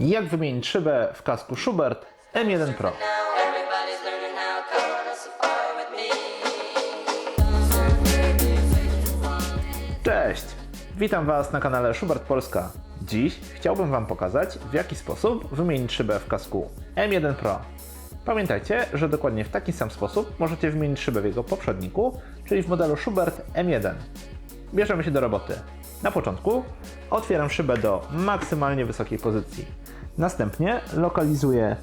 Jak wymienić szybę w kasku Schubert M1 Pro? Cześć! Witam Was na kanale Schubert Polska. Dziś chciałbym Wam pokazać, w jaki sposób wymienić szybę w kasku M1 Pro. Pamiętajcie, że dokładnie w taki sam sposób możecie wymienić szybę w jego poprzedniku, czyli w modelu Schubert M1. Bierzemy się do roboty. Na początku otwieram szybę do maksymalnie wysokiej pozycji. Następnie lokalizuję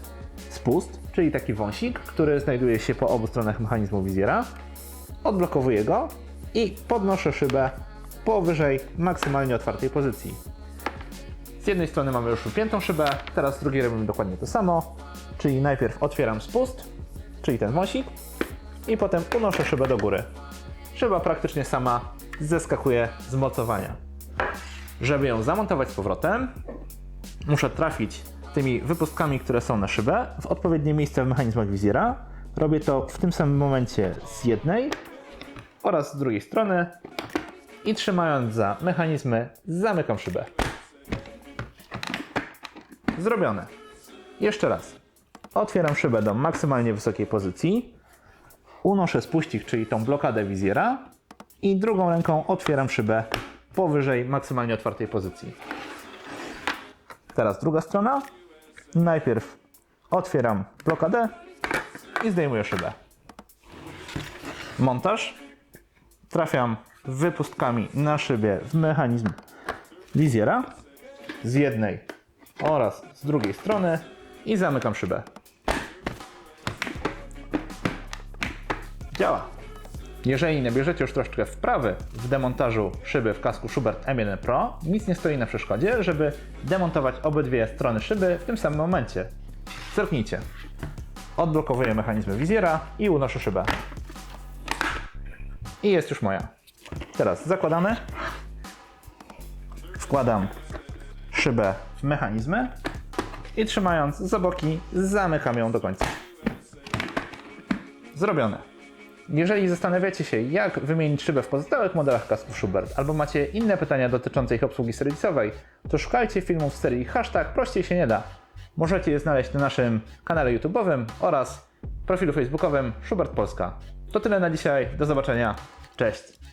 spust, czyli taki wąsik, który znajduje się po obu stronach mechanizmu wizjera. Odblokowuję go i podnoszę szybę powyżej maksymalnie otwartej pozycji. Z jednej strony mamy już upiętą szybę, teraz z drugiej robimy dokładnie to samo, czyli najpierw otwieram spust, czyli ten wąsik, i potem unoszę szybę do góry. Szyba praktycznie sama zeskakuje z mocowania. Żeby ją zamontować z powrotem, muszę trafić tymi wypustkami, które są na szybę, w odpowiednie miejsce w mechanizmach wizjera. Robię to w tym samym momencie z jednej oraz z drugiej strony i trzymając za mechanizmy zamykam szybę. Zrobione. Jeszcze raz. Otwieram szybę do maksymalnie wysokiej pozycji, unoszę spuścik, czyli tą blokadę wizjera i drugą ręką otwieram szybę powyżej maksymalnie otwartej pozycji. Teraz druga strona. Najpierw otwieram blokadę i zdejmuję szybę. Montaż. Trafiam wypustkami na szybie w mechanizm wizjera z jednej oraz z drugiej strony i zamykam szybę. Działa. Jeżeli nabierzecie już troszeczkę wprawy w demontażu szyby w kasku Schubert M1 Pro, nic nie stoi na przeszkodzie, żeby demontować obydwie strony szyby w tym samym momencie. Zerknijcie. Odblokowuję mechanizmy wizjera i unoszę szybę. I jest już moja. Teraz zakładamy. Wkładam szybę w mechanizmy i trzymając za boki zamykam ją do końca. Zrobione. Jeżeli zastanawiacie się, jak wymienić szybę w pozostałych modelach kasków Schubert, albo macie inne pytania dotyczące ich obsługi serwisowej, to szukajcie filmów z serii hashtag prościej się nie da. Możecie je znaleźć na naszym kanale YouTube'owym oraz profilu facebookowym Schubert Polska. To tyle na dzisiaj, do zobaczenia, cześć!